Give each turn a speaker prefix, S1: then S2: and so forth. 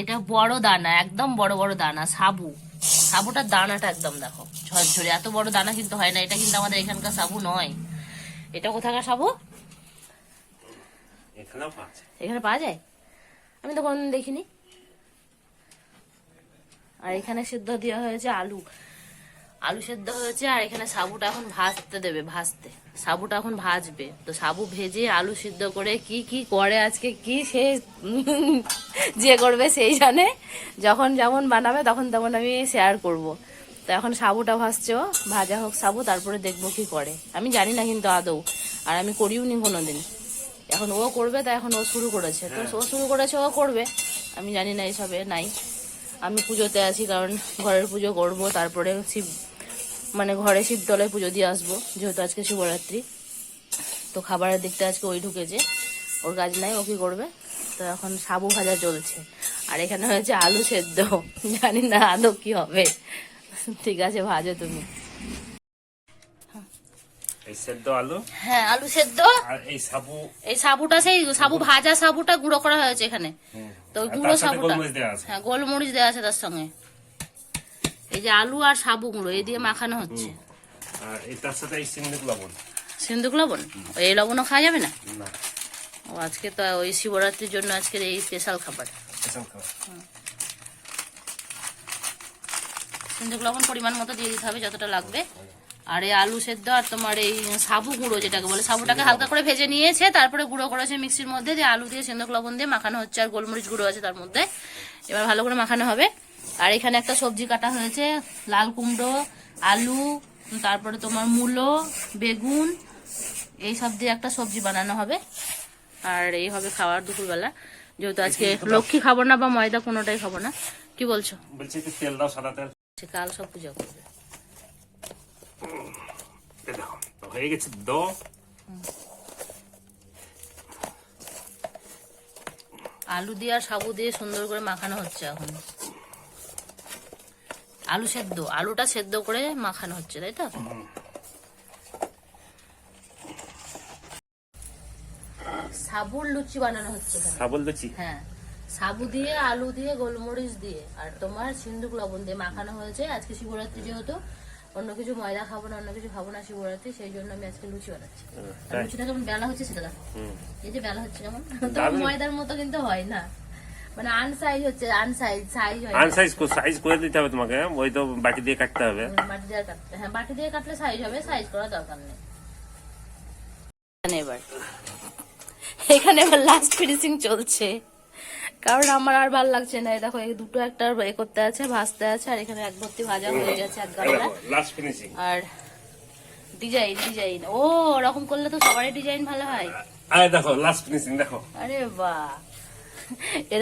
S1: এটা বড় দানা একদম বড় বড় দানা সাবু। সাবুটার দানাটা একদম দেখো ঝরঝরে। এত বড় দানা কিন্তু হয় না এটা কিন্তু আমাদের এখানকার সাবু নয়। এটা কোথাকার সাবু? এখানে পাওয়া যায়? আমি তো কোনদিন দেখিনি। আর এখানে সিদ্ধ দেওয়া হয়েছে আলু। আলু সেদ্ধ হয়েছে আর এখানে সাবুটা এখন ভাজতে দেবে, ভাজতে। সাবুটা এখন ভাজবে। তো সাবু ভেজে আলু সিদ্ধ করে কি কি করে আজকে, কি সে যে করবে সেই জানে। যখন যেমন বানাবে তখন তেমন আমি শেয়ার করব। তো এখন সাবুটা ভাজছে, ভাজা হোক সাবু, তারপরে দেখব কি করে। আমি জানি না কিন্তু আদৌ, আর আমি করিও নি কোনোদিন। এখন ও করবে তা এখন ও শুরু করেছে। তো ও শুরু করেছে, ও করবে। আমি জানি না এসবে নাই। আমি পুজোতে আছি কারণ ঘরের পুজো করব, তারপরে শিব মানে ঘরে শিবতলায় পুজো দিয়ে আসব যেহেতু আজকে শিবরাত্রি তো খাবারের দিকটা আজকে ওই ঢুকেছে ওর কাজ নাই ও কি করবে? তো এখন সাবু ভাজা চলছে। আর এখানে হয়েছে আলু সেদ্ধ। জানি না আলু কি হবে। ঠিক আছে ভাজো তুমি।
S2: এই সেদ্ধ আলু?
S1: হ্যাঁ আলু সেদ্ধ।
S2: আর এই সাবু?
S1: এই সাবুটা সেই সাবু ভাজা সাবুটা গুঁড়ো করা হয়েছে এখানে। তো ওই গুঁড়ো সাবুটা। হ্যাঁ গোলমরিচ দেওয়া আছে তার সঙ্গে। এই যে আলু আর সাবু গুঁড়ো এই দিয়ে মাখানো হচ্ছে।
S2: আর এই তার সাথে এই সিন্দুক লবণ।
S1: সিন্দুক লবণ? এই লবণও খাওয়া যাবে না? ও আজকে তো ওই শিবরাত্রির জন্য আজকের এই স্পেশাল খাবার।
S2: এসব খাওয়া
S1: সিন্ধুক লবণ পরিমাণ মতো দিয়ে দিতে হবে যতটা লাগবে। আর এই আলু সেদ্ধ আর তোমার এই সাবু গুঁড়ো যেটাকে বলে সাবুটাকে হালকা করে ভেজে নিয়েছে তারপরে গুঁড়ো করেছে মিক্সির মধ্যে দিয়ে আলু দিয়ে সিন্দুক লবণ দিয়ে মাখানো হচ্ছে আর গোলমরিচ গুঁড়ো আছে তার মধ্যে। এবার ভালো করে মাখানো হবে। আর এখানে একটা সবজি কাটা হয়েছে লাল কুমড়ো আলু তারপরে তোমার মূলো বেগুন এই সব দিয়ে একটা সবজি বানানো হবে। আর এই হবে খাওয়ার দুপুরবেলা। যেহেতু আজকে লক্ষ্মী খাব না বা ময়দা কোনোটাই খাব না। কি বলছো?
S2: বলছি একটু তেল দাও সাদা তেল।
S1: কাল সব পূজা করবে।
S2: হয়ে গেছে দো।
S1: আলু দিয়ে আর সাবু দিয়ে সুন্দর করে মাখানো হচ্ছে এখন। আলু সেদ্ধ আলুটা সেদ্ধ করে মাখানো হচ্ছে তাই তো? সাবুর লুচি বানানো হচ্ছে
S2: সাবল দিচ্ছি
S1: হ্যাঁ। সাবু দিয়ে আলু দিয়ে গোলমরিচ দিয়ে আর তোমার সিন্দুক লবণ দিয়ে মাখানো হয়েছে। আজকে শিবরাত্রি যেহেতু অন্য কিছু ময়দা খাব না অন্য কিছু খাব না শিবরাত্রি সেই জন্য আমি আজকে লুচি বানাচ্ছি। লুচিটা কেমন বেলা হচ্ছে সেটা দেখো। এই যে বেলা হচ্ছে যেমন ময়দার মতো কিন্তু হয় না। মানে আনসাইজ হচ্ছে আনসাইজ সাইজ হয়। না।
S2: আনসাইজ সাইজ করে দিতে হবে তোমাকে ওই তো বাটি দিয়ে কাটতে হবে।
S1: বাটি দিয়ে কাটতে হ্যাঁ বাটি দিয়ে কাটলে সাইজ হবে সাইজ করার দরকার নেই। এখানে এবার। এখানে এবার লাস্ট ফিনিশিং চলছে। কারণ আমার আর ভালো লাগছে না। দেখো এই দুটো একটা এ করতে আছে ভাজতে আছে আর এখানে এক ভর্তি ভাজা হয়ে গেছে এক গামলা। আর ডিজাইন ডিজাইন ও ওরকম করলে তো সবারই ডিজাইন ভালো হয়।
S2: আরে দেখো লাস্ট ফিনিশিং দেখো।
S1: আরে বাহ।